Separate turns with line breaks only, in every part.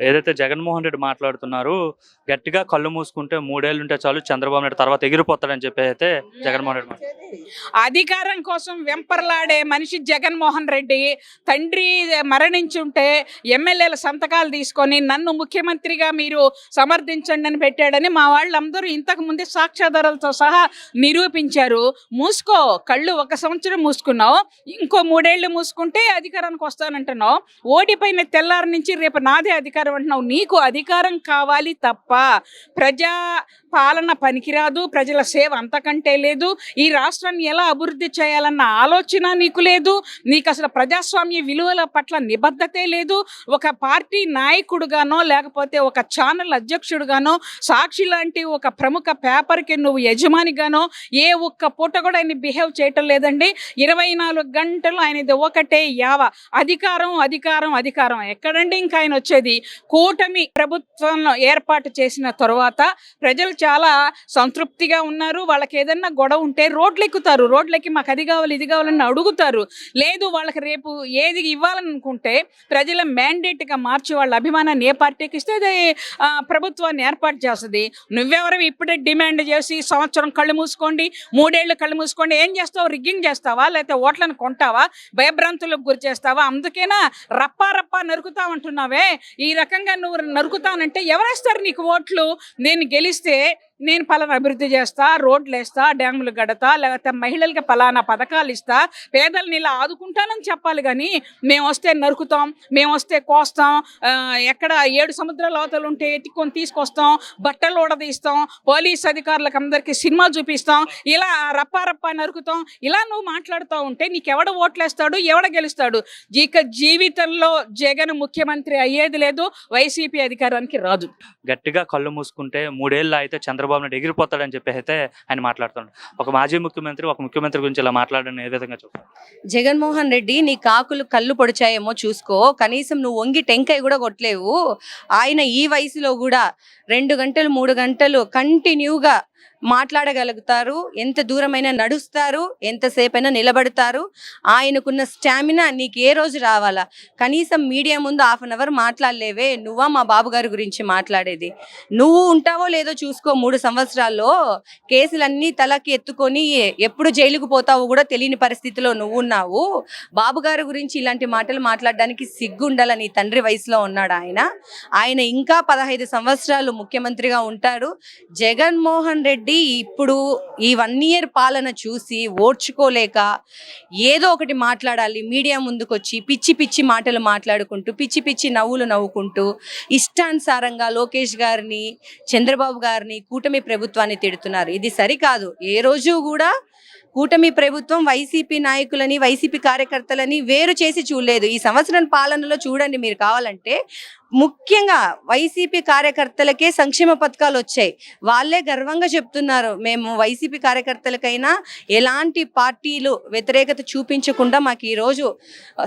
ఏదైతే జగన్మోహన్ రెడ్డి మాట్లాడుతున్నారు గట్టిగా కళ్ళు మూసుకుంటే మూడేళ్ళు ఉంటే చాలు చంద్రబాబు నాయుడు తర్వాత ఎగిరిపోతాడని చెప్పి అయితే జగన్మోహన్ రెడ్డి
అధికారం కోసం వెంపర్లాడే మనిషి జగన్మోహన్ రెడ్డి తండ్రి మరణించుంటే ఎమ్మెల్యేల సంతకాలు తీసుకొని నన్ను ముఖ్యమంత్రిగా మీరు సమర్థించండి అని పెట్టాడని మా వాళ్ళందరూ ఇంతకు ముందే సాక్ష్యాధారాలతో సహా నిరూపించారు. మూసుకో కళ్ళు ఒక సంవత్సరం మూసుకున్నావు ఇంకో మూడేళ్ళు మూసుకుంటే అధికారానికి వస్తానంటున్నావు. ఓడిపోయిన తెల్లారి నుంచి రేపు నాదే అధికారం అంటున్నావు. నీకు అధికారం కావాలి తప్ప ప్రజా పాలన పనికిరాదు ప్రజల సేవ అంతకంటే లేదు. ఈ రాష్ట్రాన్ని ఎలా అభివృద్ధి చేయాలన్న ఆలోచన నీకు లేదు. నీకు అసలు ప్రజాస్వామ్య విలువల పట్ల నిబద్ధతే లేదు. ఒక పార్టీ నాయకుడుగానో లేకపోతే ఒక ఛానల్ అధ్యక్షుడుగానో సాక్షి లాంటి ఒక ప్రముఖ పేపర్కి నువ్వు యజమానిగానో ఏ ఒక్క పూట కూడా ఆయన బిహేవ్ చేయటం లేదండి. ఇరవై నాలుగు గంటలు ఆయనది ఒకటే యావ. అధికారం అధికారం అధికారం. ఎక్కడండి ఇంకా ఆయన వచ్చేది? కూటమి ప్రభుత్వంలో ఏర్పాటు చేసిన తర్వాత ప్రజలు చాలా సంతృప్తిగా ఉన్నారు. వాళ్ళకి ఏదన్నా గొడవ ఉంటే రోడ్లు ఎక్కుతారు రోడ్లకి మాకు అది కావాలి ఇది కావాలని అడుగుతారు. లేదు వాళ్ళకి రేపు ఏది ఇవ్వాలనుకుంటే ప్రజల మ్యాండేట్గా మార్చి వాళ్ళ అభిమానాన్ని ఏ పార్టీకి ఇస్తే అది ప్రభుత్వాన్ని ఏర్పాటు చేస్తుంది. నువ్వెవరు ఇప్పుడే డిమాండ్ చేసి సంవత్సరం కళ్ళు మూసుకోండి మూడేళ్ళు కళ్ళు మూసుకోండి ఏం చేస్తావు? రిగ్గింగ్ చేస్తావా? లేకపోతే ఓట్లను కొంటావా? భయభ్రాంతులకు గురి చేస్తావా? అందుకేనా రప్పా రప్పా నరుకుతావంటున్నావే? ఈ రకంగా నువ్వు నరుకుతానంటే ఎవరేస్తారు నీకు ఓట్లు? నేను గెలిస్తే నేను పలానా అభివృద్ధి చేస్తా రోడ్లు వేస్తా డ్యాములు గడతా లేకపోతే మహిళలకి పలానా పథకాలు ఇస్తా పేదల్ని ఇలా ఆదుకుంటానని చెప్పాలి కానీ మేము వస్తే నరుకుతాం మేము వస్తే కోస్తాం ఎక్కడ ఏడు సముద్రాల అవతలు ఉంటే ఎత్తుకొని తీసుకొస్తాం బట్టలు ఊడదీస్తాం పోలీస్ అధికారులకు అందరికీ సినిమా చూపిస్తాం ఇలా రప్పారప్పా నరుకుతాం ఇలా నువ్వు మాట్లాడుతూ ఉంటే నీకెవడ ఓట్లేస్తాడు ఎవడ గెలుస్తాడు? ఇక జీవితంలో జగన్ ముఖ్యమంత్రి అయ్యేది లేదు వైసీపీ అధికారానికి రాదు.
గట్టిగా కళ్ళు మూసుకుంటే మూడేళ్ళు అయితే చంద్రబాబు నాయుడు ఎగిరిపోతాడని చెప్పి అయితే ఆయన మాట్లాడుతున్నాడు. ఒక మాజీ ముఖ్యమంత్రి ఒక ముఖ్యమంత్రి గురించి ఇలా మాట్లాడడం ఏ విధంగా చూస్తారు?
జగన్మోహన్ రెడ్డి నీ కాకులు కళ్ళు పొడిచాయేమో చూసుకో. కనీసం నువ్వు వంగి టెంకాయ కూడా కొట్టలేవు. ఆయన ఈ వయసులో కూడా రెండు గంటలు మూడు గంటలు కంటిన్యూగా మాట్లాడగలుగుతారు. ఎంత దూరమైనా నడుస్తారు. ఎంతసేపైనా నిలబడతారు. ఆయనకున్న స్టామినా నీకు ఏ రోజు రావాలా? కనీసం మీడియా ముందు హాఫ్ అన్ అవర్ మాట్లాడలేవే. నువ్వా మా బాబు గారి గురించి మాట్లాడేది? నువ్వు ఉంటావో లేదో చూసుకో. మూడు సంవత్సరాల్లో కేసులన్నీ తలకి ఎత్తుకొని ఎప్పుడు జైలుకు పోతావో కూడా తెలియని పరిస్థితిలో నువ్వు ఉన్నావు. బాబుగారి గురించి ఇలాంటి మాటలు మాట్లాడడానికి సిగ్గుండాల నీ తండ్రి వయసులో ఉన్నాడు ఆయన. ఆయన ఇంకా పదహైదు సంవత్సరాలు ముఖ్యమంత్రిగా ఉంటాడు. జగన్మోహన్ రెడ్డి రెడ్డి ఇప్పుడు ఈ వన్ ఇయర్ పాలన చూసి ఓర్చుకోలేక ఏదో ఒకటి మాట్లాడాలి మీడియా ముందుకొచ్చి పిచ్చి పిచ్చి మాటలు మాట్లాడుకుంటూ పిచ్చి పిచ్చి నవ్వులు నవ్వుకుంటూ ఇష్టానుసారంగా లోకేష్ గారిని చంద్రబాబు గారిని కూటమి ప్రభుత్వాన్ని తిడుతున్నారు. ఇది సరికాదు. ఏ రోజు కూడా కూటమి ప్రభుత్వం వైసీపీ నాయకులని వైసీపీ కార్యకర్తలని వేరు చేసి చూడలేదు. ఈ సంవత్సరం పాలనలో చూడండి మీరు కావాలంటే ముఖ్యంగా వైసీపీ కార్యకర్తలకే సంక్షేమ పథకాలు వచ్చాయి. వాళ్ళే గర్వంగా చెప్తున్నారు. మేము వైసీపీ కార్యకర్తలకైనా ఎలాంటి పార్టీలు వ్యతిరేకత చూపించకుండా మాకు ఈరోజు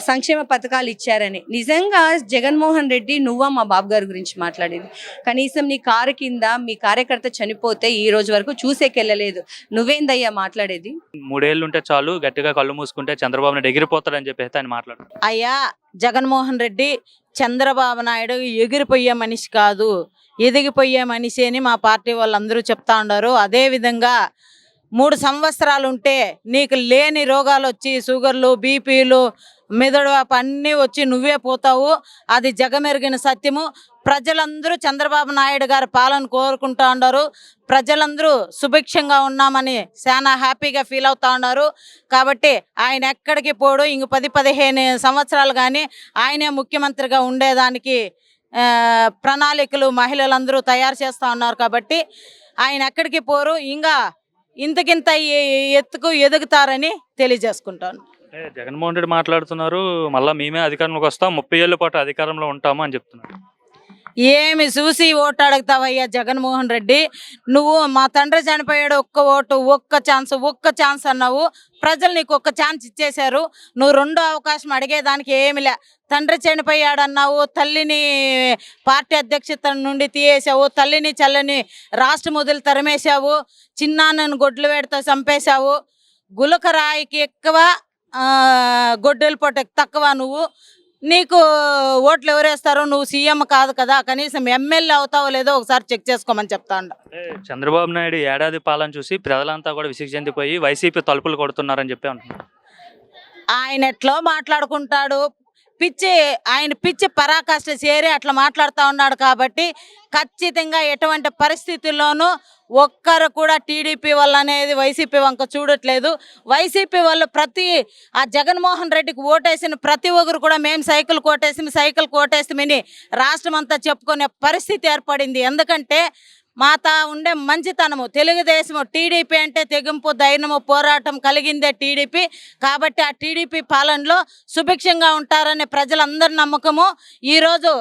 సంక్షేమ పథకాలు ఇచ్చారని. నిజంగా జగన్మోహన్ రెడ్డి నువ్వా మా బాబు గారి గురించి మాట్లాడేది. కనీసం నీ కారు కింద మీ కార్యకర్త చనిపోతే ఈ రోజు వరకు చూసేకెళ్ళలేదు. నువ్వేందయ్యా మాట్లాడేది?
మూడేళ్ళు ఉంటే చాలు గట్టిగా కళ్ళు మూసుకుంటే చంద్రబాబు నాయుడు ఎగిరిపోతాడని చెప్పి అయితే ఆయన మాట్లాడుతున్నారు
అయ్యా జగన్మోహన్ రెడ్డి చంద్రబాబు నాయుడు ఎగిరిపోయే మనిషి కాదు ఎదిగిపోయే మనిషి అని మా పార్టీ వాళ్ళందరూ చెప్తా ఉన్నారు. అదేవిధంగా మూడు సంవత్సరాలు ఉంటే నీకు లేని రోగాలు వచ్చి షుగర్లు బీపీలు మెదడు వాపు అన్నీ వచ్చి నువ్వే పోతావు. అది జగమెరిగిన సత్యము. ప్రజలందరూ చంద్రబాబు నాయుడు గారి పాలన కోరుకుంటా ఉన్నారు. ప్రజలందరూ సుభిక్షంగా ఉన్నామని చాలా హ్యాపీగా ఫీల్ అవుతా ఉన్నారు. కాబట్టి ఆయన ఎక్కడికి పోడు. ఇంక పది పదిహేను సంవత్సరాలు కానీ ఆయనే ముఖ్యమంత్రిగా ఉండేదానికి ప్రణాళికలు మహిళలందరూ తయారు చేస్తూ ఉన్నారు కాబట్టి ఆయన ఎక్కడికి పోరు. ఇంకా ఇంతకింత ఎత్తుకు ఎదుగుతారని తెలియజేసుకుంటాను.
అంటే జగన్మోహన్ రెడ్డి మాట్లాడుతున్నారు మళ్ళీ మేమే అధికారంలోకి వస్తాం ముప్పై ఏళ్ళ పాటు అధికారంలో ఉంటాము అని చెప్తున్నారు.
ఏమి చూసి ఓటు అడుగుతావయ్యా జగన్మోహన్ రెడ్డి? నువ్వు మా తండ్రి చనిపోయాడు ఒక్క ఓటు ఒక్క ఛాన్స్ ఒక్క ఛాన్స్ అన్నావు. ప్రజలు నీకు ఒక్క ఛాన్స్ ఇచ్చేశారు. నువ్వు రెండో అవకాశం అడిగేదానికి ఏమి లే. తండ్రి చనిపోయాడు అన్నావు తల్లిని పార్టీ అధ్యక్షత నుండి తీయేసావు తల్లిని చల్లని రాష్ట్ర మొదలు తరిమేశావు చిన్నాన్నను గొడ్లు వేడితో చంపేశావు. గులకరాయికి ఎక్కువ గొడ్డలి పొట్టకి తక్కువ నువ్వు. నీకు ఓట్లు ఎవరేస్తారో నువ్వు సీఎం కాదు కదా కనీసం ఎమ్మెల్యే అవుతావో లేదో ఒకసారి చెక్ చేసుకోమని చెప్తా ఉండ
అంటే చంద్రబాబు నాయుడు ఏడాది పాలన చూసి ప్రజలంతా కూడా విసిగి చెందిపోయి వైసీపీ తలుపులు కొడుతున్నారని చెప్పి అంటున్నారు.
ఆయన ఎట్లో మాట్లాడుకుంటాడు పిచ్చి ఆయన పిచ్చి పరాకాష్ట చేరి అట్లా మాట్లాడుతూ ఉన్నాడు కాబట్టి ఖచ్చితంగా ఎటువంటి పరిస్థితుల్లోనూ ఒక్కరు కూడా టీడీపీ వాళ్ళు అనేది వైసీపీ వంక చూడట్లేదు. వైసీపీ వాళ్ళు ప్రతి ఆ జగన్మోహన్ రెడ్డికి ఓటేసిన ప్రతి ఒక్కరు కూడా మేము సైకిల్ కోటేసి సైకిల్ కోటేస్తామని రాష్ట్రం అంతా చెప్పుకునే పరిస్థితి ఏర్పడింది. ఎందుకంటే మాత ఉండే మంచితనము. తెలుగుదేశము టీడీపీ అంటే తెగింపు ధైర్యము పోరాటం కలిగిందే టీడీపీ. కాబట్టి ఆ టీడీపీ పాలనలో సుభిక్షంగా ఉంటారనే ప్రజలందరి నమ్మకము. ఈరోజు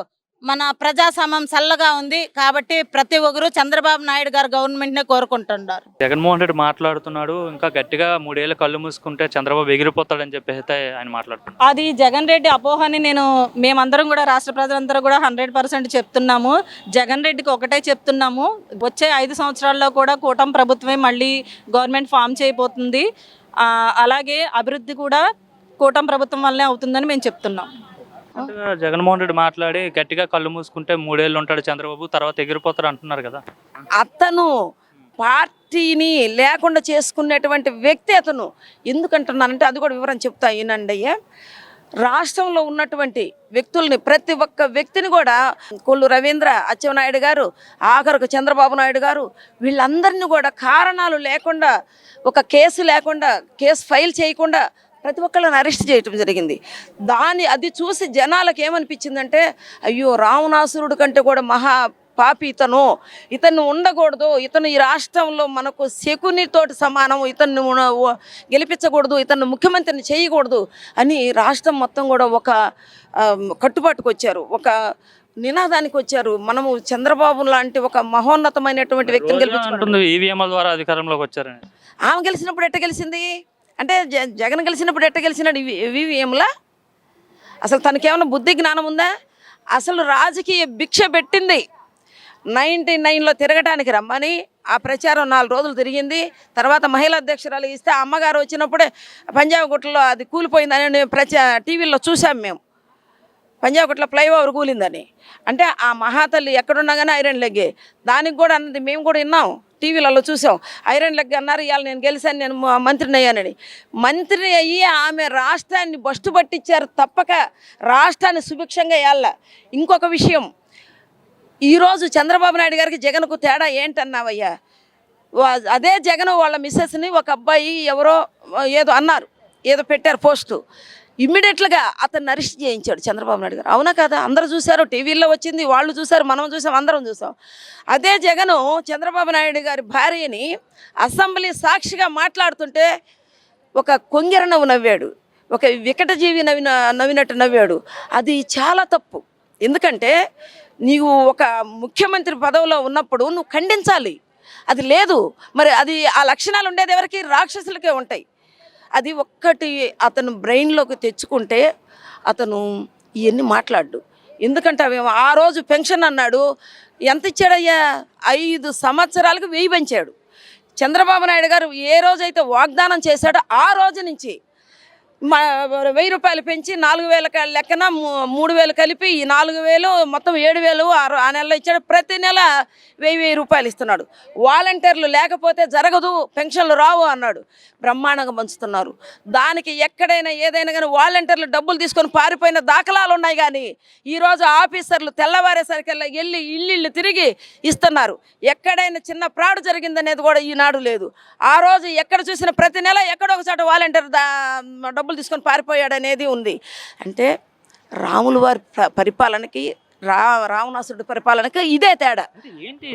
మన ప్రజాస్వామ్యం చల్లగా ఉంది కాబట్టి ప్రతి ఒక్కరు చంద్రబాబు నాయుడు గారు గవర్నమెంట్నే కోరుకుంటున్నారు.
జగన్మోహన్ రెడ్డి మాట్లాడుతున్నాడు ఇంకా గట్టిగా మూడేళ్ళు కళ్ళు మూసుకుంటే చంద్రబాబు ఎగిరిపోతాడని చెప్పి అయితే ఆయన మాట్లాడుతున్నారు
అది జగన్ రెడ్డి అపోహని నేను మేమందరం కూడా రాష్ట్ర ప్రజలందరూ కూడా హండ్రెడ్ పర్సెంట్ చెప్తున్నాము. జగన్ రెడ్డికి ఒకటే చెప్తున్నాము. వచ్చే ఐదు సంవత్సరాల్లో కూడా కూటమి ప్రభుత్వమే మళ్ళీ గవర్నమెంట్ ఫామ్ చేయబోతుంది. అలాగే అభివృద్ధి కూడా కూటమి ప్రభుత్వం వల్లనే అవుతుందని మేము చెప్తున్నాం.
జగన్మోహన్ రెడ్డి మాట్లాడి గట్టిగా కళ్ళు మూసుకుంటే మూడేళ్ళు ఉంటాడు చంద్రబాబు తర్వాత ఎగిరిపోతాడు అంటున్నారు కదా.
అతను పార్టీని లేకుండా చేసుకునేటువంటి వ్యక్తి అతను. ఎందుకంటున్నానంటే అది కూడా వివరం చెప్తా ఈయనండి అయ్యా. రాష్ట్రంలో ఉన్నటువంటి వ్యక్తుల్ని ప్రతి ఒక్క వ్యక్తిని కూడా కొల్లు రవీంద్ర అచ్చెన్నాయుడు గారు ఆఖరుకు చంద్రబాబు నాయుడు గారు వీళ్ళందరినీ కూడా కారణాలు లేకుండా ఒక కేసు లేకుండా కేసు ఫైల్ చేయకుండా ప్రతి ఒక్కళ్ళని అరెస్ట్ చేయటం జరిగింది. దాని అది చూసి జనాలకు ఏమనిపించిందంటే అయ్యో రావణాసురుడు కంటే కూడా మహా పాపి ఇతను. ఇతన్ని ఉండకూడదు. ఇతను ఈ రాష్ట్రంలో మనకు శకునితోటి సమానం. ఇతన్ని గెలిపించకూడదు. ఇతన్ని ముఖ్యమంత్రిని చేయకూడదు అని రాష్ట్రం మొత్తం కూడా ఒక కట్టుబాటుకు వచ్చారు. ఒక నినాదానికి వచ్చారు. మనము చంద్రబాబు లాంటి ఒక మహోన్నతమైనటువంటి వ్యక్తిని
అంటుంది ఈవీఎంల ద్వారా అధికారంలోకి వచ్చారని.
ఆమె గెలిచినప్పుడు ఎట్ట గెలిచింది? అంటే జ- జగన్ గెలిచినప్పుడు ఎట్ట గెలిచినాడు వివిఎంలా? అసలు తనకేమైనా బుద్ధి జ్ఞానం ఉందా? అసలు రాజకీయ భిక్ష పెట్టింది. నైంటీ నైన్లో తిరగటానికి రమ్మని ఆ ప్రచారం నాలుగు రోజులు తిరిగింది. తర్వాత మహిళా అధ్యక్షురాలు ఇస్తే అమ్మగారు వచ్చినప్పుడే పంజాబ్ గుట్టలో అది కూలిపోయిందని ప్రచా టీవీలో చూసాం మేము. పంజాబ్ ఫ్లైఓవర్ కూలిందని. అంటే ఆ మహాతల్లి ఎక్కడున్నా కానీ ఐరన్ లెగ్గే. దానికి కూడా అన్నది మేము కూడా విన్నాం. టీవీలలో చూసాం. ఐరన్ లెగ్ అన్నారు ఇవాళ నేను గెలిచాను నేను మంత్రిని అయ్యానని. మంత్రి అయ్యి ఆమె రాష్ట్రాన్ని బస్టు పట్టించారు తప్పక. రాష్ట్రాన్ని సుభిక్షంగా వేయాల ఇంకొక విషయం. ఈరోజు చంద్రబాబు నాయుడు గారికి జగన్కు తేడా ఏంటన్నావయ్యా? అదే జగన్ వాళ్ళ మిస్సెస్ని ఒక అబ్బాయి ఎవరో ఏదో అన్నారు. ఏదో పెట్టారు పోస్టు. ఇమ్మీడియట్గా అతన్ని అరెస్ట్ చేయించాడు చంద్రబాబు నాయుడు గారు. అవునా కదా? అందరూ చూశారు టీవీలో వచ్చింది వాళ్ళు చూశారు మనం చూసాం అందరం చూసాం అదే జగను చంద్రబాబు నాయుడు గారి భార్యని అసెంబ్లీ సాక్షిగా మాట్లాడుతుంటే ఒక కొంగెర నవ్వు నవ్వాడు ఒక వికటజీవి నవ్విన నవ్వినట్టు నవ్వాడు. అది చాలా తప్పు. ఎందుకంటే నీవు ఒక ముఖ్యమంత్రి పదవిలో ఉన్నప్పుడు నువ్వు ఖండించాలి. అది లేదు. మరి అది ఆ లక్షణాలు ఉండేది ఎవరికి? రాక్షసులకే ఉంటాయి. అది ఒక్కటి అతను బ్రెయిన్లోకి తెచ్చుకుంటే అతను ఇవన్నీ మాట్లాడు ఎందుకంటే అవి ఆ రోజు పెన్షన్ అన్నాడు ఎంత ఇచ్చాడయ్యా? ఐదు సంవత్సరాలకు వెయ్యి పెంచాడు. చంద్రబాబు నాయుడు గారు ఏ రోజైతే వాగ్దానం చేశాడో ఆ రోజు నుంచి వెయ్యి రూపాయలు పెంచి నాలుగు వేల లెక్కన మూడు వేలు కలిపి ఈ నాలుగు వేలు మొత్తం ఏడు వేలు ఆ ఆ నెలలో ఇచ్చాడు. ప్రతి నెల వెయ్యి వెయ్యి రూపాయలు ఇస్తున్నాడు. వాలంటీర్లు లేకపోతే జరగదు పెన్షన్లు రావు అన్నాడు. బ్రహ్మాండంగా పంచుతున్నారు. దానికి ఎక్కడైనా ఏదైనా కానీ వాలంటీర్లు డబ్బులు తీసుకొని పారిపోయిన దాఖలాలు ఉన్నాయి కానీ ఈరోజు ఆఫీసర్లు తెల్లవారేసరికల్లా వెళ్ళి ఇల్లు తిరిగి ఇస్తున్నారు. ఎక్కడైనా చిన్న ప్రాడు జరిగిందనేది కూడా ఈనాడు లేదు. ఆ రోజు ఎక్కడ చూసిన ప్రతి నెల ఎక్కడో చోట వాలంటీర్ దా డబ్బులు తీసుకొని పారిపోయాడు అనేది ఉంది. అంటే రాముల వారి పరిపాలనకి రా రావణాసుడి పరిపాలనకి ఇదే తేడా.
ఏంటి